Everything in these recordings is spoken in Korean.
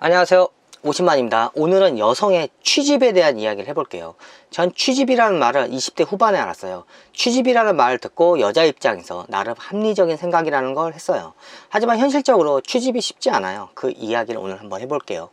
안녕하세요. 50만입니다. 오늘은 여성의 취집에 대한 이야기를 해볼게요. 전 취집이라는 말을 20대 후반에 알았어요. 취집이라는 말을 듣고 여자 입장에서 나름 합리적인 생각이라는 걸 했어요. 하지만 현실적으로 취집이 쉽지 않아요. 그 이야기를 오늘 한번 해볼게요.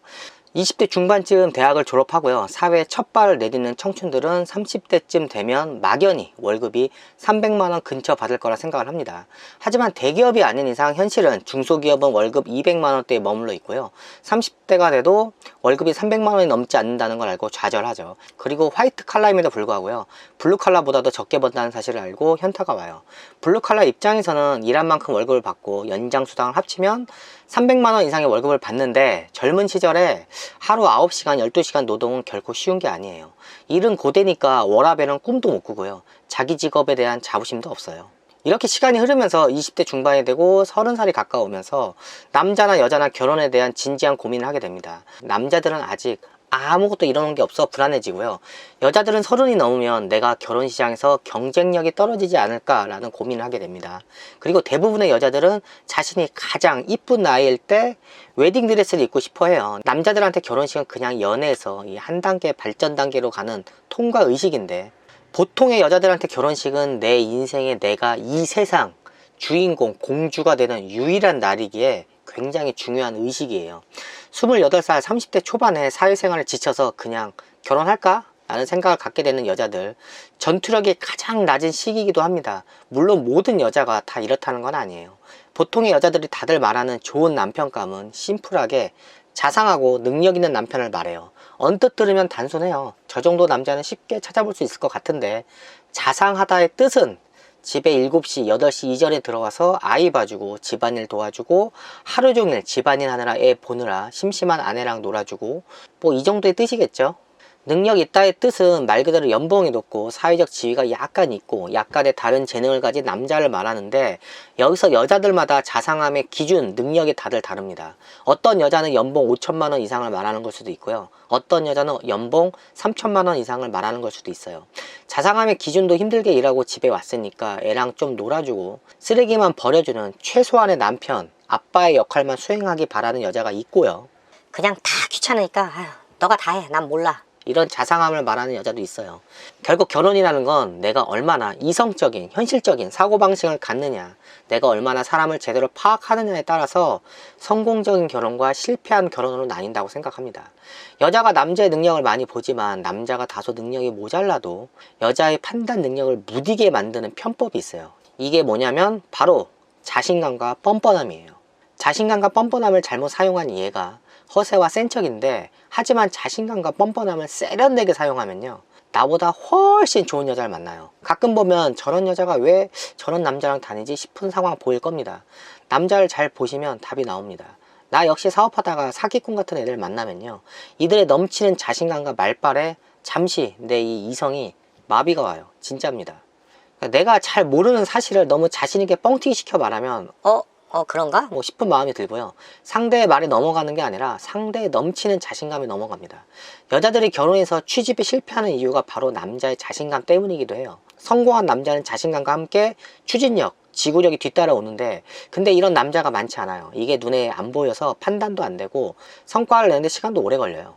20대 중반쯤 대학을 졸업하고요. 사회에 첫 발을 내딛는 청춘들은 30대쯤 되면 막연히 월급이 300만원 근처 받을 거라 생각을 합니다. 하지만 대기업이 아닌 이상 현실은 중소기업은 월급 200만원대에 머물러 있고요. 30대가 돼도 월급이 300만원이 넘지 않는다는 걸 알고 좌절하죠. 그리고 화이트 칼라임에도 불구하고요. 블루 칼라보다도 적게 번다는 사실을 알고 현타가 와요. 블루 칼라 입장에서는 일한 만큼 월급을 받고 연장 수당을 합치면 300만원 이상의 월급을 받는데 젊은 시절에 하루 9시간, 12시간 노동은 결코 쉬운 게 아니에요. 일은 고되니까 워라벨은 꿈도 못 꾸고요. 자기 직업에 대한 자부심도 없어요. 이렇게 시간이 흐르면서 20대 중반이 되고 30살이 가까우면서 남자나 여자나 결혼에 대한 진지한 고민을 하게 됩니다. 남자들은 아직 아무것도 이러는 게 없어 불안해지고요. 여자들은 서른이 넘으면 내가 결혼 시장에서 경쟁력이 떨어지지 않을까라는 고민을 하게 됩니다. 그리고 대부분의 여자들은 자신이 가장 이쁜 나이일 때 웨딩 드레스를 입고 싶어 해요. 남자들한테 결혼식은 그냥 연애에서 이한 단계 발전 단계로 가는 통과 의식인데 보통의 여자들한테 결혼식은 내 인생에 내가 이 세상 주인공, 공주가 되는 유일한 날이기에 굉장히 중요한 의식이에요. 28살, 30대 초반에 사회생활을 지쳐서 그냥 결혼할까? 라는 생각을 갖게 되는 여자들. 전투력이 가장 낮은 시기이기도 합니다. 물론 모든 여자가 다 이렇다는 건 아니에요. 보통의 여자들이 다들 말하는 좋은 남편감은 심플하게 자상하고 능력 있는 남편을 말해요. 언뜻 들으면 단순해요. 저 정도 남자는 쉽게 찾아볼 수 있을 것 같은데 자상하다의 뜻은 집에 7시, 8시 이전에 들어와서 아이 봐주고 집안일 도와주고 하루 종일 집안일 하느라 애 보느라 심심한 아내랑 놀아주고 뭐 이 정도의 뜻이겠죠. 능력 있다의 뜻은 말 그대로 연봉이 높고 사회적 지위가 약간 있고 약간의 다른 재능을 가진 남자를 말하는데 여기서 여자들마다 자상함의 기준, 능력이 다들 다릅니다. 어떤 여자는 연봉 5천만 원 이상을 말하는 걸 수도 있고요. 어떤 여자는 연봉 3천만 원 이상을 말하는 걸 수도 있어요. 자상함의 기준도 힘들게 일하고 집에 왔으니까 애랑 좀 놀아주고 쓰레기만 버려주는 최소한의 남편, 아빠의 역할만 수행하기 바라는 여자가 있고요. 그냥 다 귀찮으니까 아휴, 너가 다 해. 난 몰라. 이런 자상함을 말하는 여자도 있어요. 결국 결혼이라는 건 내가 얼마나 이성적인, 현실적인 사고방식을 갖느냐, 내가 얼마나 사람을 제대로 파악하느냐에 따라서 성공적인 결혼과 실패한 결혼으로 나뉜다고 생각합니다. 여자가 남자의 능력을 많이 보지만 남자가 다소 능력이 모자라도 여자의 판단 능력을 무디게 만드는 편법이 있어요. 이게 뭐냐면 바로 자신감과 뻔뻔함이에요. 자신감과 뻔뻔함을 잘못 사용한 얘가 허세와 센 척인데 하지만 자신감과 뻔뻔함을 세련되게 사용하면요. 나보다 훨씬 좋은 여자를 만나요. 가끔 보면 저런 여자가 왜 저런 남자랑 다니지 싶은 상황 보일 겁니다. 남자를 잘 보시면 답이 나옵니다. 나 역시 사업하다가 사기꾼 같은 애들 만나면요. 이들의 넘치는 자신감과 말빨에 잠시 내 이 이성이 마비가 와요. 진짜입니다. 그러니까 내가 잘 모르는 사실을 너무 자신있게 뻥튀기 시켜 말하면 어? 어 그런가? 뭐 싶은 마음이 들고요. 상대의 말이 넘어가는 게 아니라 상대의 넘치는 자신감이 넘어갑니다. 여자들이 결혼해서 취집에 실패하는 이유가 바로 남자의 자신감 때문이기도 해요. 성공한 남자는 자신감과 함께 추진력, 지구력이 뒤따라오는데 근데 이런 남자가 많지 않아요. 이게 눈에 안 보여서 판단도 안 되고 성과를 내는데 시간도 오래 걸려요.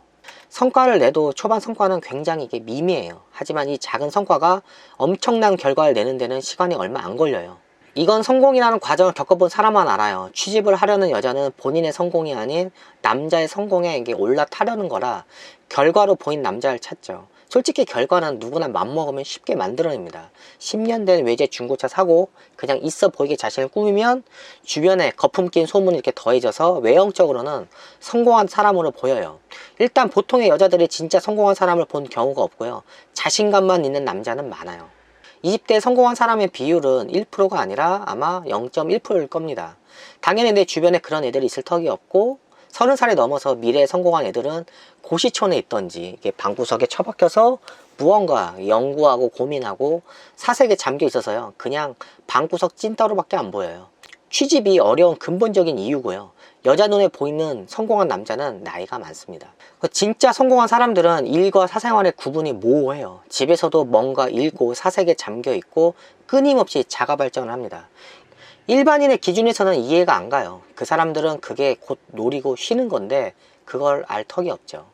성과를 내도 초반 성과는 굉장히 이게 미미해요. 하지만 이 작은 성과가 엄청난 결과를 내는 데는 시간이 얼마 안 걸려요. 이건 성공이라는 과정을 겪어본 사람만 알아요. 취집을 하려는 여자는 본인의 성공이 아닌 남자의 성공에 이게 올라타려는 거라 결과로 보인 남자를 찾죠. 솔직히 결과는 누구나 맘먹으면 쉽게 만들어냅니다. 10년 된 외제 중고차 사고 그냥 있어 보이게 자신을 꾸미면 주변에 거품 낀 소문이 이렇게 더해져서 외형적으로는 성공한 사람으로 보여요. 일단 보통의 여자들이 진짜 성공한 사람을 본 경우가 없고요. 자신감만 있는 남자는 많아요. 20대 성공한 사람의 비율은 1%가 아니라 아마 0.1%일 겁니다. 당연히 내 주변에 그런 애들이 있을 턱이 없고 30살이 넘어서 미래에 성공한 애들은 고시촌에 있던지 이게 방구석에 처박혀서 무언가 연구하고 고민하고 사색에 잠겨 있어서요. 그냥 방구석 찐따로밖에 안 보여요. 취집이 어려운 근본적인 이유고요. 여자 눈에 보이는 성공한 남자는 나이가 많습니다. 진짜 성공한 사람들은 일과 사생활의 구분이 모호해요. 집에서도 뭔가 읽고 사색에 잠겨 있고 끊임없이 자가 발전을 합니다. 일반인의 기준에서는 이해가 안 가요. 그 사람들은 그게 곧 노리고 쉬는 건데 그걸 알 턱이 없죠.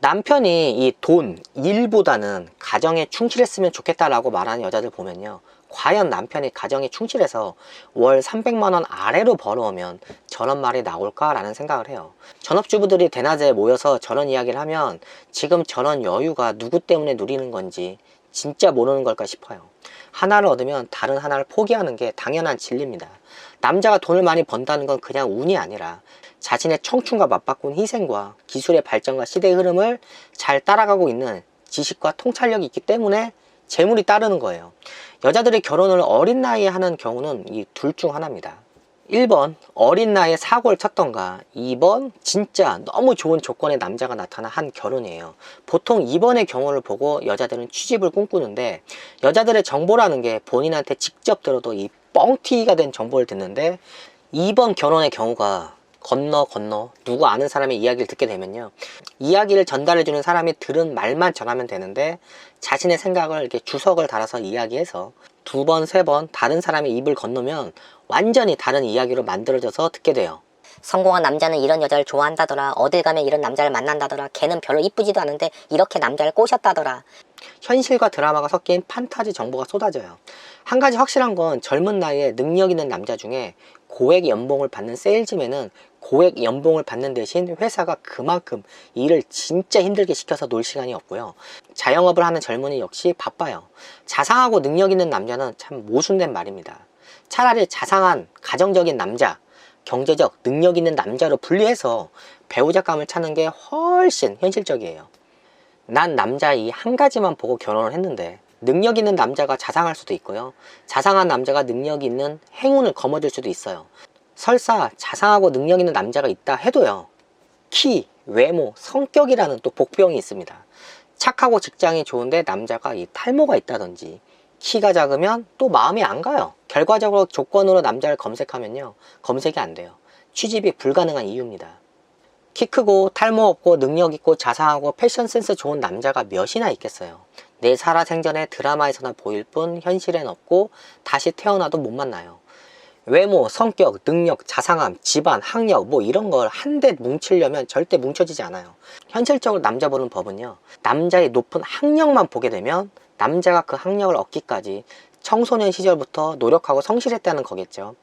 남편이 이 돈, 일보다는 가정에 충실했으면 좋겠다라고 말하는 여자들 보면요. 과연 남편이 가정에 충실해서 월 300만 원 아래로 벌어오면 저런 말이 나올까라는 생각을 해요. 전업주부들이 대낮에 모여서 저런 이야기를 하면 지금 저런 여유가 누구 때문에 누리는 건지 진짜 모르는 걸까 싶어요. 하나를 얻으면 다른 하나를 포기하는 게 당연한 진리입니다. 남자가 돈을 많이 번다는 건 그냥 운이 아니라 자신의 청춘과 맞바꾼 희생과 기술의 발전과 시대의 흐름을 잘 따라가고 있는 지식과 통찰력이 있기 때문에 재물이 따르는 거예요. 여자들이 결혼을 어린 나이에 하는 경우는 이 둘 중 하나입니다. 1번 어린 나이에 사고를 쳤던가 2번 진짜 너무 좋은 조건의 남자가 나타나 한 결혼이에요 보통 2번의 경우를 보고 여자들은 취집을 꿈꾸는데 여자들의 정보라는 게 본인한테 직접 들어도 이 뻥튀기가 된 정보를 듣는데 2번 결혼의 경우가 건너 건너 누구 아는 사람의 이야기를 듣게 되면요 이야기를 전달해주는 사람이 들은 말만 전하면 되는데 자신의 생각을 이렇게 주석을 달아서 이야기해서 두 번, 세 번 다른 사람의 입을 건너면 완전히 다른 이야기로 만들어져서 듣게 돼요. 성공한 남자는 이런 여자를 좋아한다더라. 어딜 가면 이런 남자를 만난다더라. 걔는 별로 이쁘지도 않은데 이렇게 남자를 꼬셨다더라. 현실과 드라마가 섞인 판타지 정보가 쏟아져요. 한 가지 확실한 건 젊은 나이에 능력 있는 남자 중에 고액 연봉을 받는 세일즈맨은 고액 연봉을 받는 대신 회사가 그만큼 일을 진짜 힘들게 시켜서 놀 시간이 없고요. 자영업을 하는 젊은이 역시 바빠요. 자상하고 능력 있는 남자는 참 모순된 말입니다. 차라리 자상한 가정적인 남자, 경제적 능력 있는 남자로 분리해서 배우자감을 찾는 게 훨씬 현실적이에요. 난 남자 이 한 가지만 보고 결혼을 했는데 능력 있는 남자가 자상할 수도 있고요. 자상한 남자가 능력 있는 행운을 거머쥘 수도 있어요. 설사 자상하고 능력 있는 남자가 있다 해도요. 키, 외모, 성격이라는 또 복병이 있습니다. 착하고 직장이 좋은데 남자가 이 탈모가 있다든지 키가 작으면 또 마음이 안 가요. 결과적으로 조건으로 남자를 검색하면요. 검색이 안 돼요. 취집이 불가능한 이유입니다. 키 크고 탈모 없고 능력 있고 자상하고 패션 센스 좋은 남자가 몇이나 있겠어요. 내 살아생전에 드라마에서나 보일 뿐 현실엔 없고 다시 태어나도 못 만나요. 외모, 성격, 능력, 자상함, 집안, 학력 뭐 이런 걸 한데 뭉치려면 절대 뭉쳐지지 않아요. 현실적으로 남자 보는 법은요. 남자의 높은 학력만 보게 되면 남자가 그 학력을 얻기까지 청소년 시절부터 노력하고 성실했다는 거겠죠.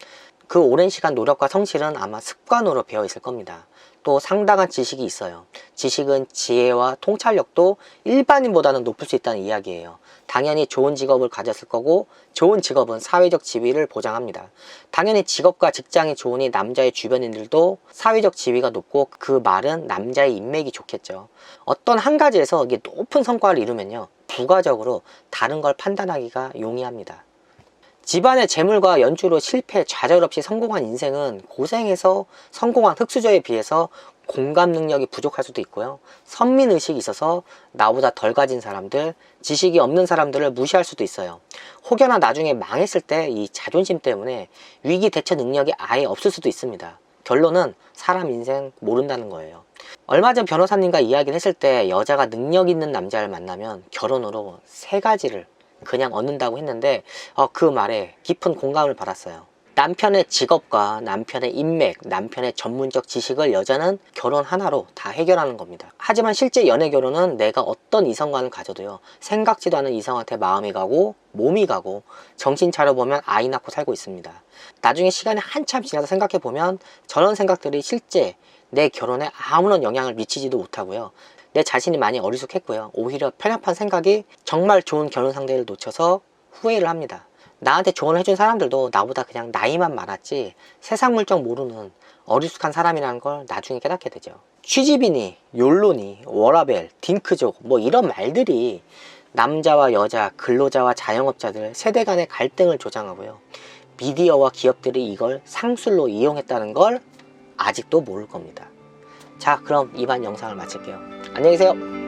그 오랜 시간 노력과 성실은 아마 습관으로 배어 있을 겁니다. 또 상당한 지식이 있어요. 지식은 지혜와 통찰력도 일반인보다는 높을 수 있다는 이야기예요. 당연히 좋은 직업을 가졌을 거고 좋은 직업은 사회적 지위를 보장합니다. 당연히 직업과 직장이 좋으니 남자의 주변인들도 사회적 지위가 높고 그 말은 남자의 인맥이 좋겠죠. 어떤 한 가지에서 이게 높은 성과를 이루면요. 부가적으로 다른 걸 판단하기가 용이합니다. 집안의 재물과 연주로 실패, 좌절 없이 성공한 인생은 고생해서 성공한 흑수저에 비해서 공감 능력이 부족할 수도 있고요. 선민 의식이 있어서 나보다 덜 가진 사람들, 지식이 없는 사람들을 무시할 수도 있어요. 혹여나 나중에 망했을 때 이 자존심 때문에 위기 대처 능력이 아예 없을 수도 있습니다. 결론은 사람 인생 모른다는 거예요. 얼마 전 변호사님과 이야기를 했을 때 여자가 능력 있는 남자를 만나면 결혼으로 세 가지를 그냥 얻는다고 했는데 어, 그 말에 깊은 공감을 받았어요. 남편의 직업과 남편의 인맥, 남편의 전문적 지식을 여자는 결혼 하나로 다 해결하는 겁니다. 하지만 실제 연애 결혼은 내가 어떤 이성관을 가져도요, 생각지도 않은 이성한테 마음이 가고, 몸이 가고, 정신 차려보면 아이 낳고 살고 있습니다. 나중에 시간이 한참 지나서 생각해보면 저런 생각들이 실제 내 결혼에 아무런 영향을 미치지도 못하고요. 내 자신이 많이 어리숙했고요. 오히려 편협한 생각이 정말 좋은 결혼 상대를 놓쳐서 후회를 합니다. 나한테 조언을 해준 사람들도 나보다 그냥 나이만 많았지 세상 물정 모르는 어리숙한 사람이라는 걸 나중에 깨닫게 되죠. 취집이니, 욜로니, 워라벨, 딩크족 뭐 이런 말들이 남자와 여자, 근로자와 자영업자들 세대 간의 갈등을 조장하고요. 미디어와 기업들이 이걸 상술로 이용했다는 걸 아직도 모를 겁니다. 자, 그럼 이번 영상을 마칠게요. 안녕히 계세요.